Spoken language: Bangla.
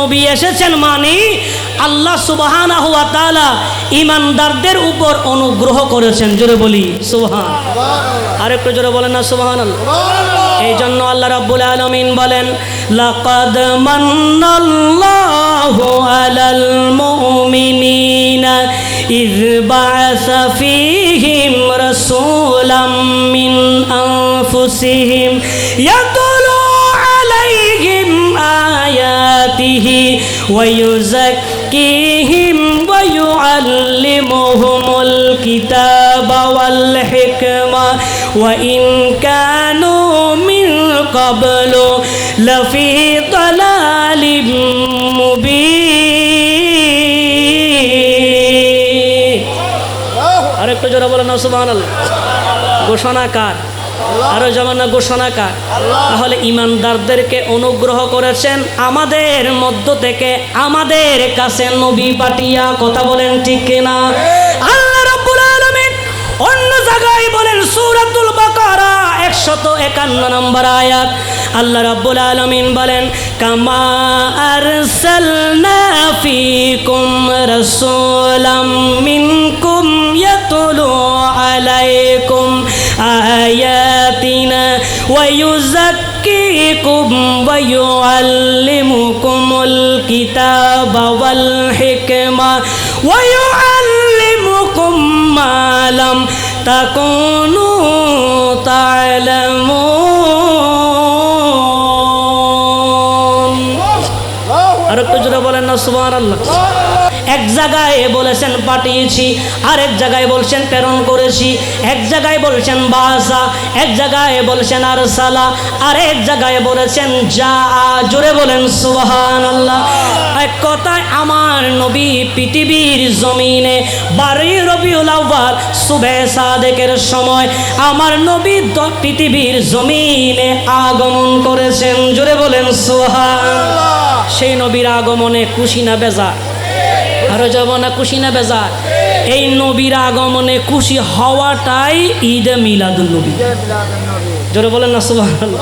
নবী এসেছেন মানে আল্লাহ তাআলা ইমানদারদের উপর অনুগ্রহ করেছেন। জোরে বলি সুবহান। আরেকটু জোরে বলেন না সুবহানাল্লাহ। এই জন্য আল্লাহ রাব্বুল আলামিন বলেন লাকাদ মান্নাল্লাহু আলাল মুমিনিনা ইয বাআসা ফীহিম রাসূলাম মিন আনফুসিহিম ইয়াতুলু কিতাবা ওয়াল হিকমা ওয়া ইন কানু মিন ক্বাবলু লাফি দালালিম মুবিন আরেকটু জোরে বলেন সুবহানাল্লাহ। ঘোষণা কার? আরও জমানা ঘোষণা কার? তাহলে ইমানদারদেরকে অনুগ্রহ করেছেন আমাদের মধ্য থেকে আমাদের কাছে নবী পাঠিয়া কথা বলেন ঠিক কিনা? আল্লাহ রাব্বুল আলামিন অন্য জায়গায় বলেন সূরাতুল বাকারা 151 নম্বর আয়াত। আল্লাহ রাব্বুল আলামিন বলেন কামা আরসালনা ফীকুম রাসূলাম মিনকুম ইয়াতুলু আলাইকুম। আয়াতিনা ওয়া ইউযাক্কিকুম ওয়া ইউআল্লিমুকুমুল কিতাবা ওয়াল হিকমা ওয়া ইউআল্লিমুকুম মা লাম তাকুনু তা'লামুন আর এক জায়গায় বলেছেন পাঠিয়েছি, আরেক জায়গায় বলছেন প্রেরণ করেছি। এক জায়গায় বলছেন বাসা, এক জায়গায় বলছেন আর সালা আরেক জায়গায় বলেছেন যা, জোরে বলেন সুবহান আল্লাহ এক কথায় আমার নবী পৃথিবীর জমিনে বারোই রবিউল আউ্বাল সুবে সাদেকের সময় আমার নবী পৃথিবীর জমিনে আগমন করেছেন। জোরে বলেন সুবহান সেই নবীর আগমনে খুশি না বেজা আরও যাব না খুশি না বেজার? এই নবীর আগমনে খুশি হওয়াটাই ঈদে মিলাদুল নবী। জোরে বলেন না, সুবহানাল্লাহ।